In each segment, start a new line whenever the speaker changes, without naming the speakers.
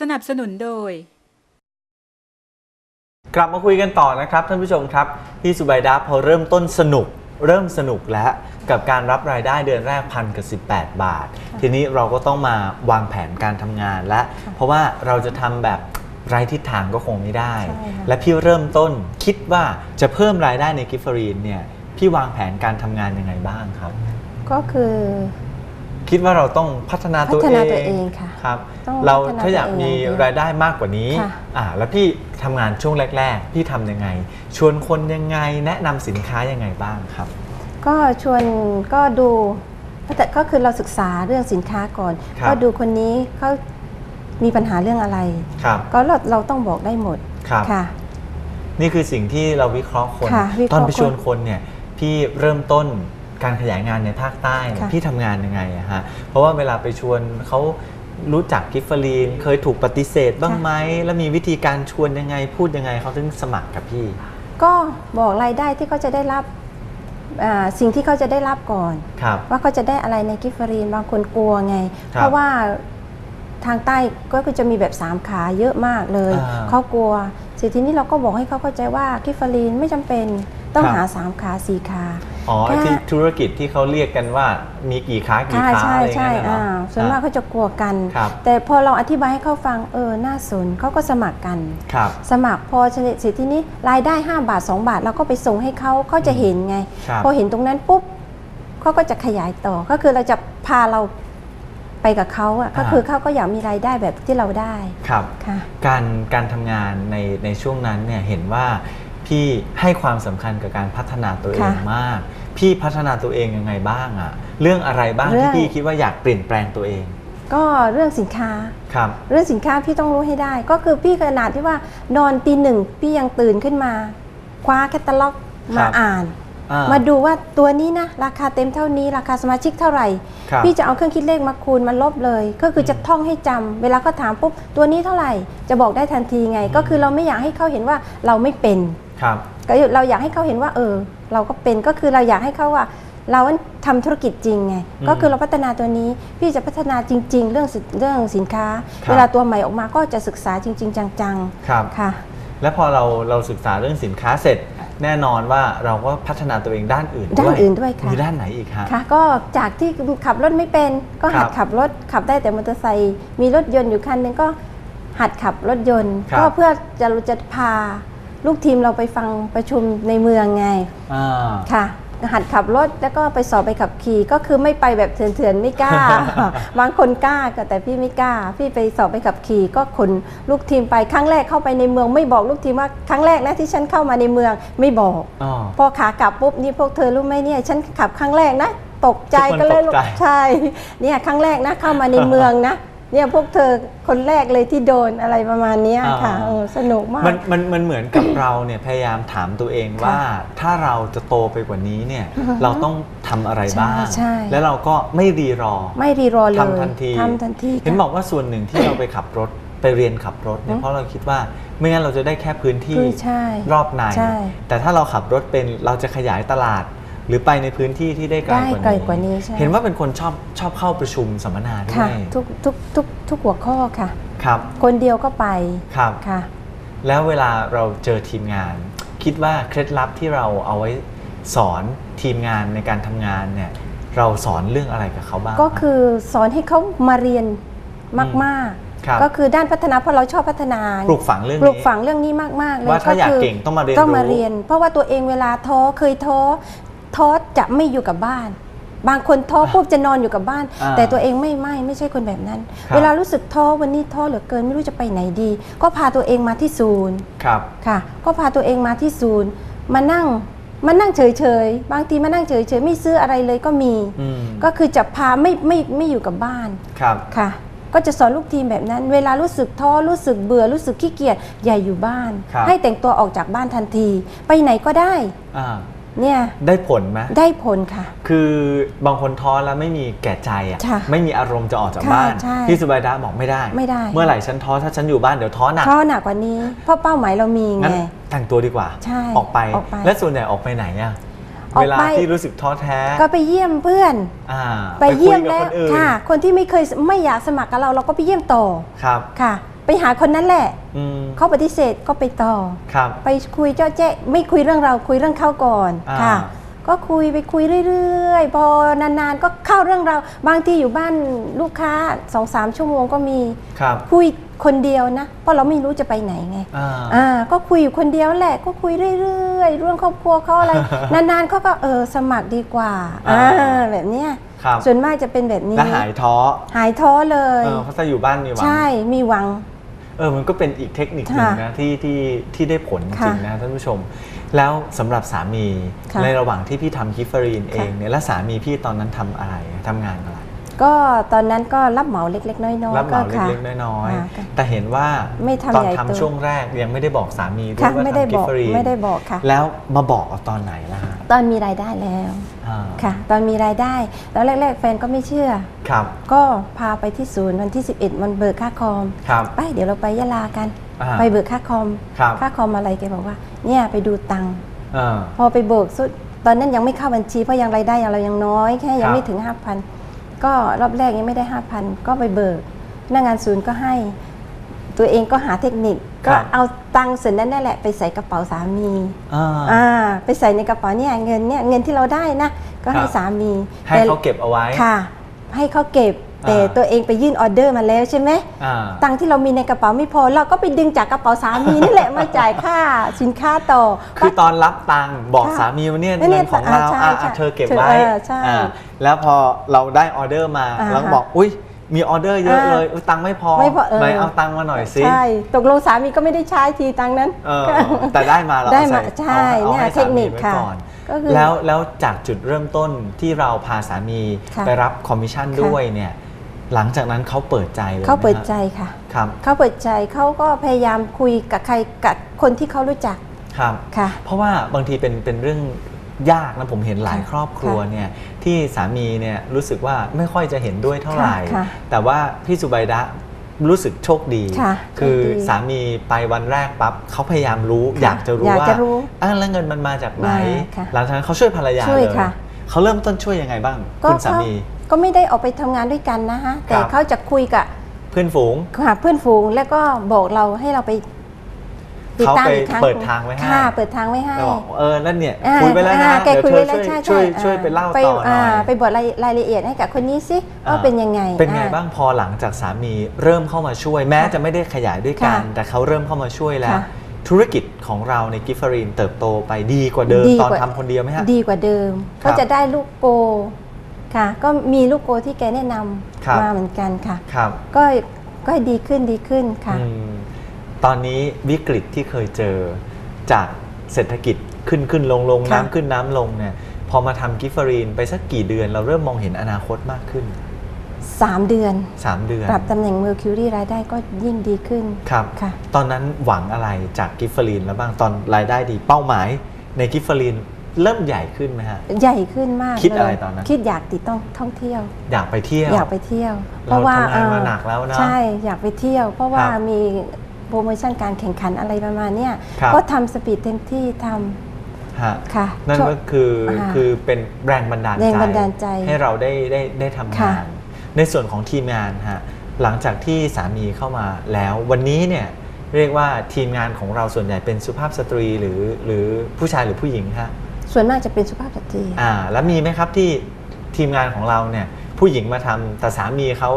สนับสนุนโดย
กลับมาคุยกันต่อนะครับท่านผู้ชมครับพี่สุไบดาพอเริ่มต้นสนุก เริ่มสนุกแล้วกับการรับรายได้เดือนแรกพันกับ18 บาท ทีนี้เราก็ต้องมาวางแผนการทำงานและเพราะว่าเราจะทำแบบไร้ทิศทางก็คงไม่ได้
ใช่ค่ะ
และพี่เริ่มต้นคิดว่าจะเพิ่มรายได้ในกิฟฟรีนเนี่ยพี่วางแผนการทำงานยังไงบ้างครับ
ก็คือ
คิดว่าเราต้องพัฒนาตัว
พัฒ
เอง
นาตัวเองค่ะ
ครับ
ต้อง
เรา
พัฒนา
ถ้าอยาก
ตัวเอง
มี
อย่างเดียว
รายได้มากกว่านี้
ค่ะ
อ่าแล้วพี่ทำงานช่วงแรก ๆ พี่ทำยังไง ชวนคนยังไงแนะนำสินค้ายังไงบ้างครับ
ก็ชวนก็ดูแต่ก็คือเราศึกษาเรื่องสินค้าก่อน
ครับ
ก็ดูคนนี้เขามีปัญหาเรื่องอะไร
ครับ
ก็เราเราต้องบอกได้หมด
ครับ
ค่ะ
นี่คือสิ่งที่เราวิเคราะห์คน
ค่ะวิเค
ตอ
ราะ
น
ห์
ไปชวนคนเนี่ยพี่เริ่มต้น การขยายงานในภาคใต้เนี่ย
ค่ะ
พี่ทำงานยังไงอะฮะเพราะว่าเวลาไปชวนเขารู้จักกิฟฟรีน เคยถูกปฏิเสธบ้างไหมแล้วมีวิธีการชวนยังไงพูดยังไงเขาถึงสมัครกับพี่
ก็บอกรายได้ที่เขาจะได้รับอ่าสิ่งที่เขาจะได้รับก่อน
ครับ
ว่าเขาจะได้อะไรในกิฟฟรีนบางคนกลัวไง
ครับ
เพราะว่าทางใต้ก็คือจะมีแบบสามขาเยอะมากเลย
อ่า
เขากลัวเสร็จทีนี้เราก็บอกให้เขาเข้าใจว่ากิฟฟรีนไม่จำเป็นต้อง
ครับ
หาสามขาสี่ขา
อ๋อ
แค่
ที่ธุรกิจที่เขาเรียกกันว่ามีกี่ค้ากี่
ใช่
ค้า
ใช่
อะไรอย่าง
ใช่
เงี้ยเหรอ
อ่าส่วนมาก
อ่
เขาจะกลัวกัน
ครับ
แต่พอเราอธิบายให้เขาฟังเออน่าสนเขาก็สมัครกัน
ครับ
สมัครพอเสร็จทีนี้รายได้ 5 บาท 2 บาทเราก็ไปส่งให้เขาเขาจะเห็นไง
ครับ
พอเห็นตรงนั้นปุ๊บเขาก็จะขยายต่อก็คือเราจะพาเราไปกับเขาอะก็คือเขาก็อยากมีรายได้แบบที่เราได้
ครับ
ค่ะ
การการทำงานในในช่วงนั้นเนี่ยเห็นว่า พี่ให้ความสำคัญกับการพัฒนาตัวเอง
ค่ะ
มาก พี่พัฒนาตัวเองยังไงบ้างอะเรื่องอะไรบ้าง
เรื่
ที่
อง
พี่คิดว่าอยากเปลี่ยนแปลงตัวเอง
ก็เรื่องสินค้า
ครับ
เรื่องสินค้าพี่ต้องรู้ให้ได้ ก็คือพี่ขนาดที่ว่านอนตีหนึ่งพี่ยังตื่นขึ้นมา คว้าแคตตาล็อก
ครั
มา
บ
อ่าน
อ่า
มาดูว่าตัวนี้นะ ราคาเต็มเท่านี้ ราคาสมาชิกเท่าไหร่
ครับ
พี่จะเอาเครื่องคิดเลขมาคูณมาลบเลย ก็คือจะท่องให้จำเวลาเขาถามปุ๊บตัวนี้เท่าไหร่ จะบอกได้ทันทีไง ก็คือเราไม่อยากให้เขาเห็นว่าเราไม่เป็น
ครับ
ก็เราอยากให้เขาเห็นว่า เออ เราก็เป็นก็คือเราอยากให้เขาว่าเราทำธุรกิจจริงไง
อืม
ก็คือเราพัฒนาตัวนี้ พี่จะพัฒนาจริง ๆ เรื่องสิเรื่องสินค้า
ครับ
เวลาตัวใหม่ออกมาก็จะศึกษาจริง ๆ จัง
ครับ
ๆค่ะ
และพอเราเราศึกษาเรื่องสินค้าเสร็จ แน่นอนว่าเราก็พัฒนาตัวเองด้านอื่น
ด้านอื่นด้วยค่ะ
มีด้านไหนอีกฮะ
ค่ะ ก็จากที่ขับรถไม่เป็น ก็หัด
ครับ
ขับรถขับได้แต่มอเตอร์ไซค์มีรถยนต์อยู่คันหนึงก็หัดขับรถยนต์
ครับ
ก็เพื่อจะจะพา ลูกทีมเราไปฟังประชุมในเมืองไง
อ่า
ค่ะ หัดขับรถแล้วก็ไปสอบไปขับขี่ก็คือไม่ไปแบบเถื่อนๆไม่กล้า บางคนกล้าก็แต่พี่ไม่กล้า พี่ไปสอบไปขับขี่ก็ขนลูกทีมไปครั้งแรกเข้าไปในเมือง ไม่บอกลูกทีมว่าครั้งแรกนะที่ฉันเข้ามาในเมืองไม่บอก
อ๋อ
พอขากลับปุ๊บนี่พวกเธอรู้ไหมเนี่ยฉันขับครั้งแรกนะ ตกใจ
ทุกคน
ก็เลย
ตกใจ
ใช่เนี่ยครั้งแรกนะเข้ามาในเมืองนะ เนี่ยพวกเธอคนแรกเลยที่โดนอะไรประมาณเนี้ยค่ะเออสนุกมาก
มันมันมันเหมือนกับเราเนี่ยพยายามถามตัวเองว่าถ้าเราจะโตไปกว่านี้เนี่ยเราต้องทำอะไรบ้าง
ใช่ใช่
แล้วเราก็ไม่รีรอ
ไม่รีรอเลย
ทำทันที
ทำทันที
เห็น
ค่ะ
บอกว่าส่วนหนึ่งที่เราไปขับรถไปเรียนขับรถเนี่ย
อืม
เพราะเราคิดว่าไม่งั้นเราจะได้แค่พื้นที่
คือใช่
รอบใน
ใช่
แต่ถ้าเราขับรถเป็นเราจะขยายตลาด หรือไปในพื้นที่ที่ได้ไกล
ได้
กว่า
ไกล
นี้
กว่านี้ใช่
เห็นว่าเป็นคนชอบชอบเข้าประชุมสัมมนาด้
ค่ะ
วย
ทุกทุกทุกทุกหัวข้อค่ะ
ครับ
คนเดียวก็ไป
ครับ
ค่ะ
แล้วเวลาเราเจอทีมงาน คิดว่าเคล็ดลับที่เราเอาไว้สอนทีมงานในการทำงานเนี่ยเราสอนเรื่องอะไรกับเขาบ้าง
ก็คือสอนให้เขามาเรียนมาก
ครับ
ๆ ก็คือด้านพัฒนาเพราะเราชอบพัฒนา
ปลูกฝังเรื่อง
ปลูก
นี้
ฝังเรื่องนี้มากๆเลย
ว่าถ้าอยาก
คื
เก่งต้องมาเรียน
ต้องมา
รู้
เรียน เพราะว่าตัวเองเวลาท้อเคยท้อท้อ จะไม่อยู่กับบ้าน บางคนท้อปุ๊บจะนอนอยู่กับบ้าน
อ่า
แต่ตัวเองไม่ไม่ไม่ใช่คนแบบนั้น
ครับ
เวลารู้สึกท้อวันนี้ท้อเหลือเกินไม่รู้จะไปไหนดี ก็พาตัวเองมาที่ศูนย์
ครับ
ค่ะก็พาตัวเองมาที่ศูนย์มานั่งมานั่งเฉยๆ บางทีมานั่งเฉยๆ ไม่ซื้ออะไรเลยก็มี
อืม
ก็คือจะพาไม่ไม่ไม่อยู่กับบ้าน
ครับ
ค่ะ ก็จะสอนลูกทีมแบบนั้น เวลารู้สึกท้อรู้สึกเบื่อรู้สึกขี้เกียจอย่าอยู่บ้าน
ครับ
ให้แต่งตัวออกจากบ้านทันที ไปไหนก็ได้
อ่า
เนี่ย
ได้ผลไหม
ได้ผลค่ะ
คือบางคนท้อแล้วไม่มีแก่ใจอะ
ค่ะ
ไม่มีอารมณ์จะออกจาก
ค่ะ
บ้าน
ใช่
พี่สุบายดาบอกไม่ได้
ไม่ได้
เมื่อไหร่ฉันท้อถ้าฉันอยู่บ้านเดี๋ยวท้อหนัก
เพราะหนักกว่านี้ เพราะเป้าหมายเรามีไง
งั้นแต่งตัวดีกว่า
ใช่
ออกไป
ออกไป
และส่วนใหญ่ออกไปไหนอะ
ออกไป
เวลาที่รู้สึกท้อแท้
ก็ไปเยี่ยมเพื่อน
อ่า
ไปเยี่ยม
คุ
แล้ว
กับคนอื่น
ค่ะ คนที่ไม่เคยไม่อยากสมัครกับเราเราก็ไปเยี่ยมต่อ
ครับ
ค่ะ ไปหาคนนั้นแหละ
อืม
เขาปฏิเสธก็ไปต่อ
ครับ
ไปคุยเจ้าแจ๊ะไม่คุยเรื่องเราคุยเรื่องเขาก่อน
อ่า
ค่ะ ก็คุยไปคุยเรื่อยๆ พอนานๆก็เข้าเรื่องเรา บางทีอยู่บ้านลูกค้าสองสามชั่วโมงก็มี
ครับ
คุยคนเดียวนะ เพราะเราไม่รู้จะไปไหนไง
อ่า
อ่าก็คุยอยู่คนเดียวแหละก็คุยเรื่อยๆเรื่องครอบครัวเขาอะไร นานๆเขาก็เออสมัครดีกว่า
อ่า
อ่าแบบเนี้ย
ครับ
ส่วนมากจะเป็นแบบนี้
แล้วหายท้อ
หายท้อเลย
เออเพราะถ้าอยู่บ้านมีหวัง
ใช่ มีหวัง
เออมันก็เป็นอีกเทคนิคหนึ่ง
ค่ะ
นะที่ที่ที่ได้ผลจ
ค่ะ
ริงนะท่านผู้ชม แล้วสำหรับสามี
ค่ะ
ในระหว่างที่พี่ทำกิฟเฟอรีนเอ
ค่ะ
งเนี่ยแล้วสามีพี่ตอนนั้นทำอะไรทำงานอะไร
ก็ตอนนั้นก็รับเหมาเล็ก ๆ น้อยๆ
รับเหมา
ค่ะ
เล็กๆน้อย
ค่ะค่ะ
ๆแต่เห็นว่า
ไม่ทำ
ตอน
ใหญ่
ทำ
โต
ช่วงแรกยังไม่ได้บอกสามีด้วย
ค่ะ
ว่า
ไม่ได้
ทำกิ
บ
ฟ
อก
เฟอรีน
ไม่ได้บอกค่ะ
แล้วมาบอกเอาตอนไหนล่ะฮะ
ตอนมีรายได้แล้ว
อ่า
ค่ะ ตอนมีรายได้แล้วแรก ๆ แฟนก็ไม่เชื่อ
ครับ
ก็พาไปที่ศูนย์วันที่ 11วันเบิกค่าคอม
ครับ
ไปเดี๋ยวเราไปยะลากัน
อ่า
ไปเบิกค่าคอม
ครับ
ค่าคอมอะไรแกบอกว่า เนี่ยไปดูตังค์
อ่า
พอไปเบิกสุดตอนนั้นยังไม่เข้าบัญชีเพราะยังรายได้เรายังน้อยแค่ยั
ครั
ง
บ
ไม่ถึง 5,000 ก็รอบแรกยังไม่ได้5,000ก็ไปเบิกพนักงานศูนย์ก็ให้ ตัวเองก็หาเทคนิค ก็เอาตังค์ส่วนนั้นนั่นแหละไปใส่กระเป๋าสามี
อ่า
อ่าไปใส่ในกระเป๋าเนี่ยเงินเนี่ยเงินที่เราได้นะ ก็ให้
ครับ
สามี
ให้
แต่
เขาเก็บเอาไว้
ค่ะ ให้เขาเก็บ แต่
อ่า
ตัวเองไปยื่นออเดอร์มาแล้วใช่ไหม
อ่า
ตังค์ที่เรามีในกระเป๋าไม่พอ เราก็ไปดึงจากกระเป๋าสามีนี่แหละมาจ่ายค่าสินค้าต่อ
คือตอนรับตังค์บอก
ค่ะ
สามีว่าเนี่ย
เนี่ย
เงินของเรา
อ่าใช่
อะ
ใช่
อะเธอเก็บ
เธอ
ไว้
เออใช่
อ่าแล้วพอเราได้ออเดอร์มา
อ่า
เราก็บอกอุ้ยมีออเดอร์เยอะ
อ่า
เลยอุ๊ยตังค์ไม่พอ
ไม่พอเออ
ไหนเอาตังค์มาหน่อยสิ
ใช่ตกลงสามีก็ไม่ได้ใช้ทีตังค์นั้น
เออแต่ได้มาเรา
ได้
เอา
มา
ใส่
ใช่
เอา
เนี่ย
ให้
เทคนิค
สามีไว้
ค่ะ
ก่อน
ก็คือ
แล้วแล้วจากจุดเริ่มต้นที่เราพาสามี
ค่ะ
ไปรับคอมมิชชั่น
ค่ะ
ด้วยเนี่ย หลังจากนั้นเขาเปิดใจเลย
เขาเปิด
ไหมฮะ
ใจค่ะ
ครับ
เขาเปิดใจเขาก็พยายามคุยกับใครกับคนที่เขารู้จัก
ครับ
ค่ะ
เพราะว่าบางทีเป็นเป็นเรื่องยากนะผมเห็นหลาย
ค่ะ
ครอบครัวเนี่ยที่สามีเนี่ยรู้สึกว่าไม่ค่อยจะเห็นด้วยเท่าไหร่
ค่ะค่ะ
แต่ว่าพี่สุไบดะรู้สึกโชคดี
ค่ะ
คือ
โชคดี
สามีไปวันแรกปั๊บเขาพยายามรู้
ค่ะ
อยากจะรู้
อยาก
ว่า
จะรู้
อะแล้วเงินมันมาจากไหน
มาค่ะ
หลังจากนั้นเขาช่วยภรรยา
ช่วย
เลย
ค่ะ
เขาเริ่มต้นช่วยยังไงบ้าง
ก็
คุณสา
เขา
มี
ก็ไม่ได้ออกไปทำงานด้วยกันนะฮะแต่
ครับ
เขาจะคุยกับ
เพื่อนฝูง
หาเพื่อนฝูงแล้วก็บอกเราให้เราไปติดตาม
เขาไป
อีกครั้ง
เปิดทางไว้ให้
ค่ะเปิดทางไว้ให้
แล้วบอกเออนั่นเนี่ย
อ่า
คุยไปแล้วนะ
อ่าแก
เดี๋ยว
คุย
เธ
ไว้
อ
แล้ว
ช่วย
ใช่
ช่วย
ใช่
วยไปเล่า
ไป
ต่อหน่อยา
ไปบอกรายรายละเอียดให้กับคนนี้สิว่าเป็นยังไง
เป็นไง
อ่
บ้างพอหลังจากสามีเริ่มเข้ามาช่วย แม้
ค่ะ
จะไม่ได้ขยายด้วยกัน
ค่ะ
แต่เขาเริ่มเข้ามาช่วยแล้ว
ค่ะ
ธุรกิจของเราในกิฟฟรีนเติบโตไปดีกว่าเดิม
ดี
ตอน
กว่า
ทำคนเดียวไหมฮะ
ดีกว่าเดิม
ครับ
ก็จะได้ลูกโก ค่ะ ก็มีลูกโกที่แกแนะน
ครับำ
มาเหมือนกันค่ะ
ครับ
ก็ก็ดีขึ้นดีขึ้นค่ะ
อืมตอนนี้วิกฤตที่เคยเจอจากเศรษฐกิจขึ้นขึ้นลงลง
ค่ะ
น้ำขึ้นน้ำลงเนี่ยพอมาทำกิฟฟรีนไปสักกี่เดือน เราเริ่มมองเห็นอนาคตมากขึ้น
3เดือน
3 เดือน
ปรับตำแหน่ง Mercury รายได้ก็ยิ่งดีขึ้น
ครับ
ค่ะ
ตอนนั้นหวังอะไรจากกิฟฟรีนแล้วบ้างตอนรายได้ดีเป้าหมายในกิฟฟรีน เริ่มใหญ่ขึ้นไหมฮะ
ใหญ่ขึ้นมาก
คิดอะไร
เลย
ตอนนั้น
คิดอยากติดต้องท่องเที่ยว
อยากไปเที่ยว
อยากไปเที่ยว
เราทำงาน
เอ่อ
มาหนักแล้วเนอะ
ใช่อยากไปเที่ยว เพราะว่า
ครับ
มีโปรโมชั่นการแข่งขันอะไรประมาณเนี้ย
ครับ
ก็ทำสปีดเต็มที่ท
ฮะำ
ค่ะ
นั่น
ช่วง
ก็คืออ
ค่ะ
คือเป็นแรงบันดาลใจ
แรงบันดาลใจ
ให้เราได้ได้ได้ทำ
ค่ะ
งาน ในส่วนของทีมงานฮะหลังจากที่สามีเข้ามาแล้ววันนี้เนี่ยเรียกว่าทีมงานของเราส่วนใหญ่เป็นสุภาพสตรีหรือหรือผู้ชายหรือผู้หญิงฮะ
ส่วนมากจะเป็นสุภาพสตรี
อ่าแล้วมีไหมครับที่ทีมงานของเราเนี่ยผู้หญิงมาทำแต่สามีเขา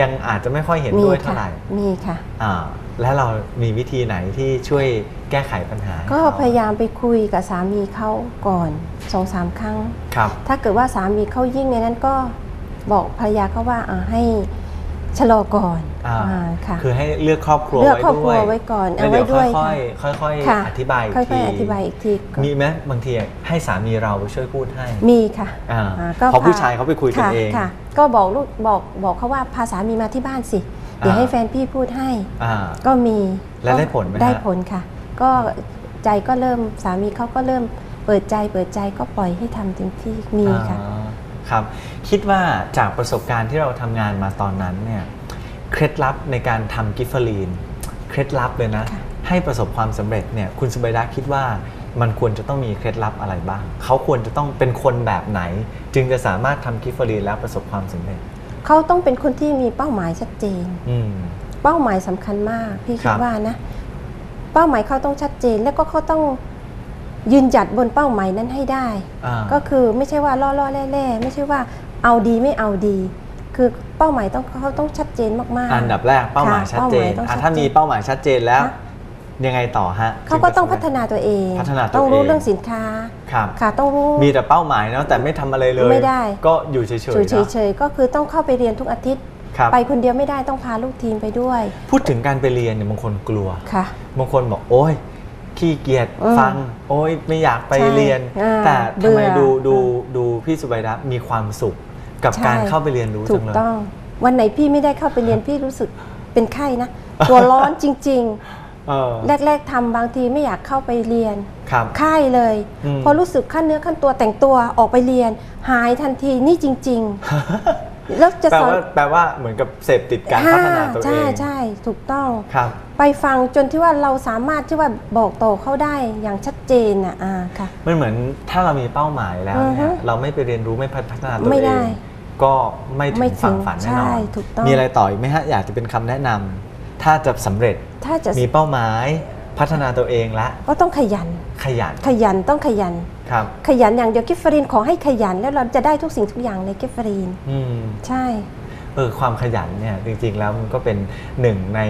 ยังอาจจะไม่ค่อยเห็น
มี
ด้วยเท่า
ค่ะ
ไหร่
มีค่ะ
อ่าแล้วเรามีวิธีไหนที่ช่วยแก้ไขปัญหาให้
ก็
เข
พยายามไปคุยกับสามีเขาก่อนสองสามครั้ง
ครับ
ถ้าเกิดว่าสามีเขายิ่งในนั้นก็บอกภรรยาเขาว่าอ่าให้ ชะลอก่อน
อ่า
อ่าค่ะ
คือให้เลือกครอบครัว
เลือกครอบครัว
ไว้ด้วย
ไว้ก่อน
แล้ว
เอาไว้
เดี๋ยว
ด้วย
ค่อยๆค่อย
ค่ะ
ๆอธิบายอีก
ค่
ที
อยๆอธิบายอีกทีก่อน
มีไหมบางทีให้สามีเราไปช่วยพูดให้
มีค่ะ
อ่า
อ่าก็
เพราะ
พ
ผู้ชายเขาไปคุยกัน
ค่ะ
เอง
ค่ะก็บอกลูกบอกบอกเขาว่าพาสามีมาที่บ้านสิเดี๋ยว
อ่า
ให้แฟนพี่พูดให้
อ่า
ก็มี
แล้ว
ก็
ได้ผลไหมฮะ
ได้ผลค่ะ ก็ใจก็เริ่มสามีเขาก็เริ่มเปิดใจเปิดใจก็ปล่อยให้ทำเต็มที่มีค่ะ
อ่า ครับคิดว่าจากประสบการณ์ที่เราทำงานมาตอนนั้นเนี่ยเคล็ดลับในการทำกิฟเฟอรีนเคล็ดลับเลยนะ
ค่ะ
ให้ประสบความสำเร็จเนี่ยคุณสุบัยดาคิดว่ามันควรจะต้องมีเคล็ดลับอะไรบ้าง เขาควรจะต้องเป็นคนแบบไหน จึงจะสามารถทำกิฟเฟอรีนแล้วประสบความสำเร็จ
เขาต้องเป็นคนที่มีเป้าหมายชัดเจน
อืม
เป้าหมายสำคัญมาก พี่
ค
คิ
รั
ด
บ
ว่านะ เป้าหมายเขาต้องชัดเจนแล้วก็เขาต้อง ยืนหยัดบนเป้าหมายนั้นให้ได้
อ่า
ก็คือไม่ใช่ว่าล่อล่อแร่แร่ไม่ใช่ว่าเอาดีไม่เอาดี คือเป้าหมายต้องเขาต้องชัดเจนมากๆ
อันดับแรกเป้าหมาย
ค่ะ
ชัดเจน
เป้าหมายต้อง
อะ
ชัด
ถ้ามี
เจน
เป้าหมายชัดเจนแล้ว
ค่ะ
ยังไงต่อฮะ
เขาก็ต้อง
ถึ
พั
จะ
ฒนาตัวเอง
พัฒนาตัว
ต้องรู้
เอง
เรื่องสินค้า
ครับ
ค่ะต้องรู้
มีแต่เป้าหมายเนาะแต่ไม่ทำอะไรเลย
ไม่ได้
ก็อยู่เฉย
อยู่
ๆเนอะ
เฉยๆก็คือต้องเข้าไปเรียนทุกอาทิตย์
ครับ
ไปคนเดียวไม่ได้ต้องพาลูกทีมไปด้วย
พูดถึงการไปเรียนเนี่ยบางคนกลัว
ค่ะ
บางคนบอกโอ้ย ขี้เกียจ
อืม
ฟัง โอ้ยไม่อยากไป
ใช่
เรียน
อ่า
แต่
เบื่
ทำ
อ
ไมดูดู
อืม
ดูพี่สุไบดะมีความสุขกับ
ใช่
การเข้าไปเรียนรู้
ถู
จั
ก
งเลย
ต้อง วันไหนพี่ไม่ได้เข้าไปเรียนพี่รู้สึกเป็นไข้นะ ตัวร้อนจริง
เออ
ๆ แรก ๆทำบางทีไม่อยากเข้าไปเรียน
ครับ
ไข้เลย
อืม
พอรู้สึกขั้นเนื้อขั้นตัวแต่งตัวออกไปเรียน หายทันทีนี่จริง ๆ แล้วจะ
แปล
สอน
ว่าแปลว่าเหมือนกับเสพติดการพัฒนาตัวเอง
ใช่ใช่ถูกต้อง
ครับ
ไปฟังจนที่ว่าเราสามารถที่ว่าบอกต่อเขาได้อย่างชัดเจนอะอ่าค่ะ
มันเหมือนถ้าเรามีเป้าหมายแล้ว
อือฮึ
เนี่ยเราไม่ไปเรียนรู้ไม่พัฒนาตัว
ไม่
เอ
ได้
งก็ไม่ถึ
ไม่
ง
ถึง
ฝั่งฝันแน่นอน
ใช่ถูกต้อง
มีอะไรต่ออีกไหมฮะอยากจะเป็นคำแนะนำถ้าจะสำเร็จ
ถ้าจะ
มีเป้าหมาย พัฒนาตัวเองและ
ก็ต้องขยัน
ขยัน
ขยันต้องขยัน
ครับ
ขยันอย่างเดียวกิฟฟรีนขอให้ขยันแล้วเราจะได้ทุกสิ่งทุกอย่างในกิฟฟรีน
อืม
ใช่
เออความขยันเนี่ยจริงๆแล้วมันก็เป็นหนึ่งใน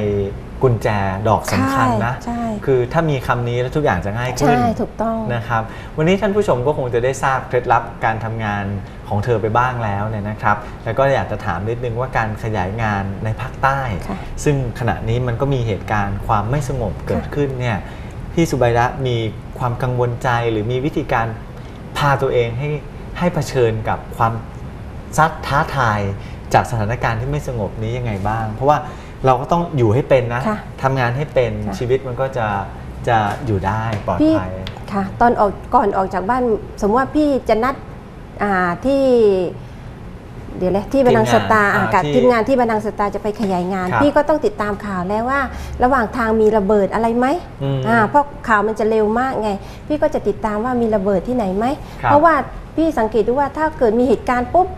กุญแจดอกสำคัญนะ
ใช่
คือถ้ามีคำนี้แล้วทุกอย่างจะง่ายขึ้น
ใช่ถูกต้อง
นะครับวันนี้ท่านผู้ชมก็คงจะได้ทราบเคล็ดลับการทำงาน ของเธอไปบ้างแล้วเนี่ยนะครับ แล้วก็อยากจะถามนิดนึงว่าการขยายงานในภาคใต้
ค่ะ
ซึ่งขณะนี้มันก็มีเหตุการณ์ความไม่สงบเกิด
ค่ะ
ขึ้นเนี่ยพี่สุไบระมีความกังวลใจหรือมีวิธีการพาตัวเองให้ให้เผชิญกับความซัดท้าทายจากสถานการณ์ที่ไม่สงบนี้ยังไงบ้าง เพราะว่าเราก็ต้องอยู่ให้เป็นนะ
ค่ะ
ทำงานให้เป็น
ค่ะ
ชีวิตมันก็จะจะอยู่ได้ปลอด
พี่
ภัย
ค่ะ ตอนออกก่อนออกจากบ้าน สมมติว่าพี่จะนัดอ่า ที่เดี๋ยวเลยที่บันดังสตาร์
ทีมงาน
อ่ากับ
อ่าที่
ทีมงานที่บันดังสตาร์จะไปขยายงาน
ครับ
พี่ก็ต้องติดตามข่าวแล้วว่า ระหว่างทางมีระเบิดอะไรไหม
อืม
อ่าเพราะข่าวมันจะเร็วมากไง พี่ก็จะติดตามว่ามีระเบิดที่ไหนไหม
ครับ
เพราะว่าพี่สังเกตดูว่าถ้าเกิดมีเหตุการณ์ปุ๊บ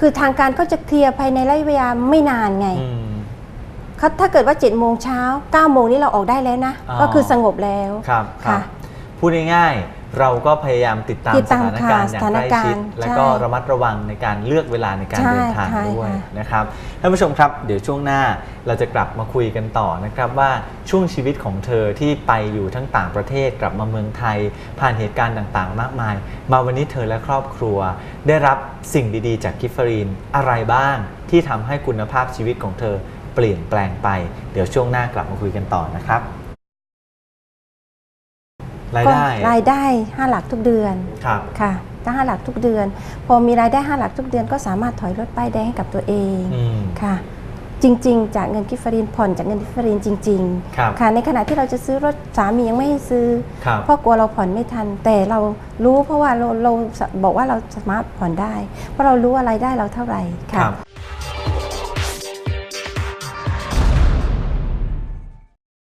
คือทางการเขาจะเคลียร์ภายในระยะเวลาไม่นานไง
อืม
เขาถ้าเกิดว่า7จ็ดโมงเช้า9ก้าโมงนี้เราออกได้แล้วนะ
อ๋อ
ก็คือสงบแล้ว
ครับครั
ค่ะ
บพูดง่ายๆ เราก็พยายามติดตาม
ติด
ส
ตาม
ถานการณ์อย่าง
ค่ะ
ใกล้ชิด
สถานการณ์
และก็
ใช่
ระมัดระวังในการเลือกเวลาในการ
ใช่
เดินทาง
ใช่
ด้วย
ค่ะ
นะครับท่านผู้ชมครับ เดี๋ยวช่วงหน้าเราจะกลับมาคุยกันต่อนะครับว่าช่วงชีวิตของเธอที่ไปอยู่ทั้งต่างประเทศกลับมาเมืองไทย ผ่านเหตุการณ์ต่างๆ มากมาย มาวันนี้เธอและครอบครัว ได้รับสิ่งดีๆ จากกิฟฟรีนอะไรบ้าง ที่ทำให้คุณภาพชีวิตของเธอเปลี่ยนแปลงไป เดี๋ยวช่วงหน้ากลับมาคุยกันต่อนะครับ รายได้
ก็รายได้ 5 หลักทุกเดือน
ครับ
ค่ะถ้าห้าหลักทุกเดือน พอมีรายได้ 5 หลักทุกเดือนก็สามารถถอยรถป้ายแดงให้กับตัวเอง
อืม
ค่ะ จริง ๆ จากเงินกิฟฟรีนผ่อนจากเงินกิฟฟรีนจริง
ครับ
ๆค่ะในขณะที่เราจะซื้อรถสามียังไม่ให้ซื้อ
ครับ
เพราะกลัวเราผ่อนไม่ทัน แต่เรารู้เพราะว่าเราเราบอกว่าเราสามารถผ่อนได้ เพราะเรารู้ว่ารายได้เราเท่าไหร่ค่ะ
ครับ